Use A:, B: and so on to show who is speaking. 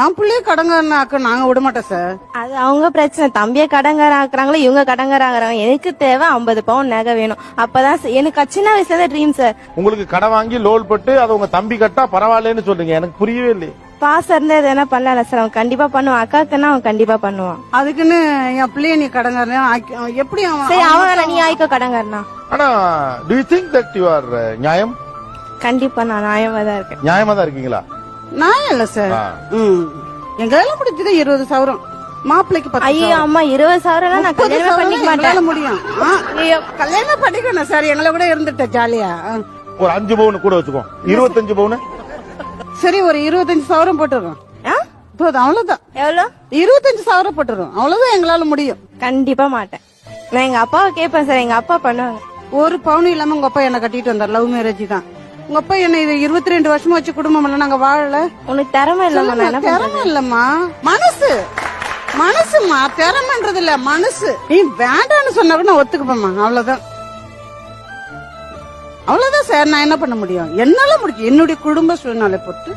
A: என் பிள்ளைய கடங்காரனாக்க நாங்க விட மாட்டோம் சார்.
B: அது அவங்க பிரச்சனை. தம்பிய கடங்கார ஆக்குறாங்களோ இவங்க கடங்கார ஆகுறாங்க எனக்கு தேவை ஐம்பது பவுன் நகை வேணும். அப்பதான் எனக்கு சின்ன வயசுல இருந்து ட்ரீம் சார்
C: உங்களுக்கு கடன் வாங்கி லோல் பட்டு அதை உங்க தம்பி கட்டா பரவாயில்லன்னு சொல்றீங்க. எனக்கு புரியவே இல்லையே.
B: பாசம் இருந்தா எதனா பண்ணல சார் அவன் கண்டிப்பா பண்ணுவான். அக்காக்குன்னா அவன் கண்டிப்பா பண்ணுவான்.
A: அதுக்குன்னு என் பிள்ளைய நீ கடங்காரனா? எப்படி அவன்
B: சரி அவன் நீ ஆயிக்கோ கடங்காரனா.
C: ஆனா do you think that you are நியாயம்?
B: கண்டிப்பா நான் நியாயமா தான் இருக்கேன்.
C: நியாயமா தான் இருக்கீங்களா?
A: நான் இல்ல சார். ம். எங்களால முடிஞ்சது இருபது சவரம். மாப்பிள்ளைக்கு பத்து
B: ஐயோ. அம்மா இருபது சவரம் நான் கல்யாணம் பண்ணிக்க மாட்டேன்.
A: முடியும். கல்யாணம் பண்ணிக்கணும் சார் எங்களை கூட இருந்துட்டேன் ஜாலியா.
C: ஒரு அஞ்சு பவுன் கூட வச்சுக்கோ. இருபத்தஞ்சு பவுன்?
A: சரி ஒரு இருபத்தஞ்சு சவரம் போட்டுருவோம்
B: ஆ?
A: போதும் அவ்வளவுதான். இருபத்தஞ்சு சவரம் போட்டுருவோம் அவ்வளவுதான் எங்களால முடியும்.
B: கண்டிப்பா மாட்டேன். நான் எங்க அப்பாவை கேட்பேன் சார் எங்க அப்பா பண்ணுவாங்க.
A: ஒரு பவுன் இல்லாம உங்க அப்பா என்ன கட்டிட்டு வந்தார். லவ் மேரேஜ் தான். உங்க அப்பா என்ன இது இருபத்தி ரெண்டு வருஷமா வச்சு குடும்பம் பண்ண நாங்க வாழல.
B: உனக்கு திறமை இல்லம்மா
A: திறமை இல்லம்மா. மனசு. மனசுமா திறமைன்றது இல்ல மனசு. நீ வேண்டாம்னு சொன்னா கூட நான் ஒத்துக்குப்பேம்மா அவ்வளவுதான். அவ்வளவுதான் சார் நான் என்ன பண்ண முடியும்? என்னால முடியும் என்னுடைய குடும்ப சூழ்நிலை பொறுத்து.